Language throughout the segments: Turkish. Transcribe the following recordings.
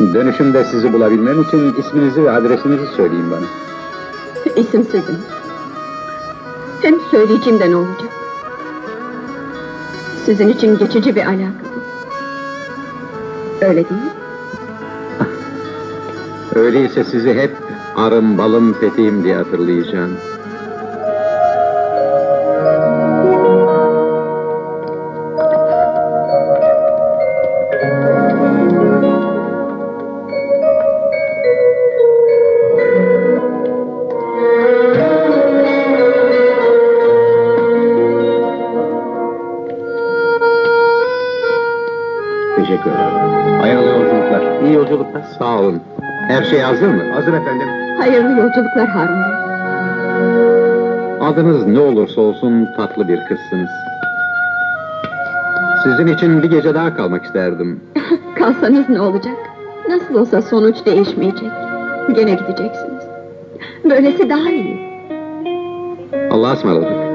Dönüşümde sizi bulabilmem için isminizi ve adresinizi söyleyin bana. İsimsizim. Hem söyleyeceğim de ne olacak? Sizin için geçici bir alaka bu. Öyle değil mi? Öyleyse sizi hep arım, balım, peteğim diye hatırlayacağım. Teşekkür ederim. Hayırlı yolculuklar. İyi yolculuklar. Sağ olun. Her şey hazır mı? Hazır efendim. Hayırlı yolculuklar Harun Bey. Adınız ne olursa olsun tatlı bir kızsınız. Sizin için bir gece daha kalmak isterdim. Kalsanız ne olacak? Nasıl olsa sonuç değişmeyecek. Gene gideceksiniz. Böylesi daha iyi. Allah'a ısmarladık.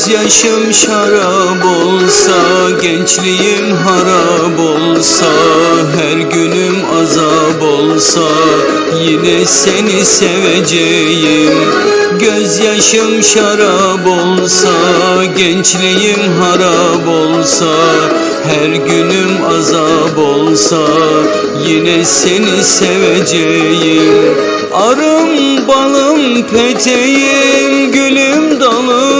Gözyaşım şarap olsa Gençliğim harap olsa Her günüm azap olsa Yine seni seveceğim. Gözyaşım şarap olsa Gençliğim harap olsa Her günüm azap olsa Yine seni seveceğim. Arım balım peteğim Gülüm dalım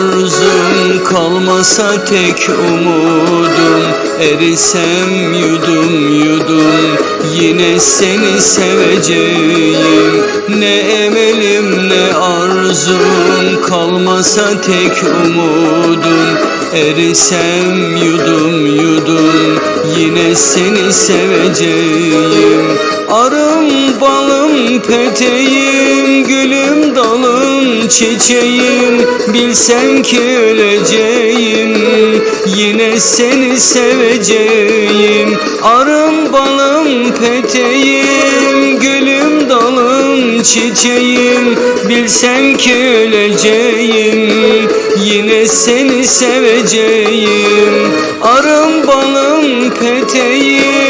arzum kalmasa tek umudum Erisem yudum yudum. Yine seni seveceğim Ne emelim ne arzum. Kalmasa tek umudum Erisem yudum yudum. Yine seni seveceğim Arım balım peteğim gülüm dalım çiçeğim. Bilsem ki öleceğim yine seni seveceğim. Arım balım peteğim gülüm dalım çiçeğim. Bilsem ki öleceğim yine seni seveceğim. Arım balım peteğim